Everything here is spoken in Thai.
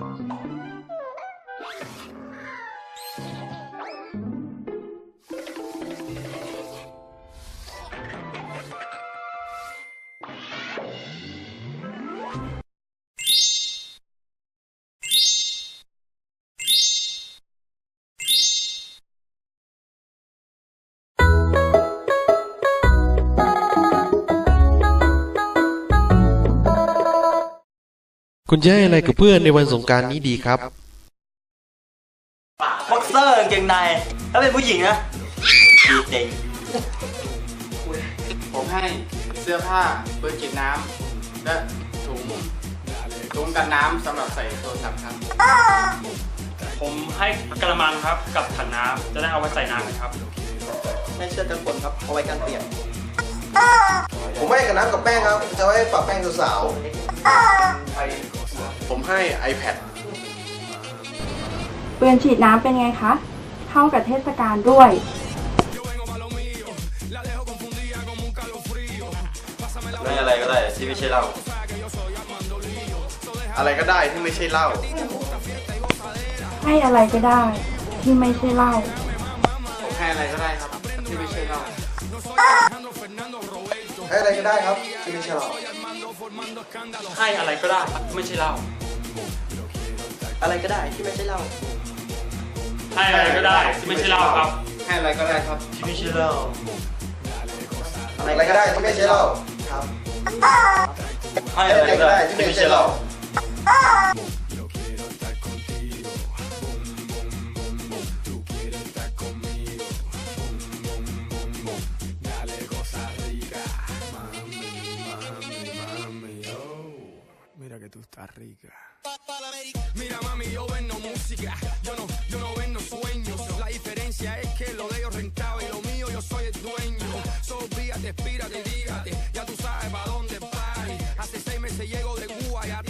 Bye. คุณจะให้อะไรกับเพื่อนในวันสงกรารนี้ดีครับ บ็อกเซอร์กางเกงในถ้าเป็นผู้หญิงนะดีเต็งผมให้เสื้อผ้าปืนฉีดน้ำและถุงถุงกันน้ำสำหรับใส่โทรศัพท์ครับ ผมให้กระมังครับกับถังน้ำจะได้เอาไว้ใส่น้ำกันครับ ไม่เชื่อกันฝนครับเอาไว้กันเปียกผมให้กับน้ำกับแป้งครับ จะไว้ปะแป้งสาว ผมให้ iPad ปืนฉีดน้ำเป็นไงคะ เข้ากับเทศกาลด้วยไม่อะไรก็ได้ที่ไม่ใช่เหล้าอะไรก็ได้ที่ไม่ใช่เหล้าให้อะไรก็ได้ ที่ไม่ใช่เหล้าผมให้อะไรก็ได้ครับ ที่ไม่ใช่เหล้าให้อะไรก็ได้ครับที่ไม่ใช่เหล้า ให้อะไรก็ได้ไม่ใช่เหล้าอะไรก็ได้ที่ไม่ใช่เหล้าให้อะไรก็ได้ที่ไม่ใช่เหล้าครับให้อะไรก็ได้ครับที่ไม่ใช่เหล้าอะไรก็ได้ที่ไม่ใช่เหล้าครับให้ให้อะอะไรไรก็ก็ได้ได้ที่ที่ไม่ไม่ใช่ใช่เหเห tú estás rica. Mira mami, yo vendo música, yo no, yo no vendo sueños. La diferencia es que lo de ellos rentaba y lo mío yo soy el dueño. Sofía, te expírate, dígate, ya tú sabes para dónde vas. Hace seis meses llego de Cuba, ya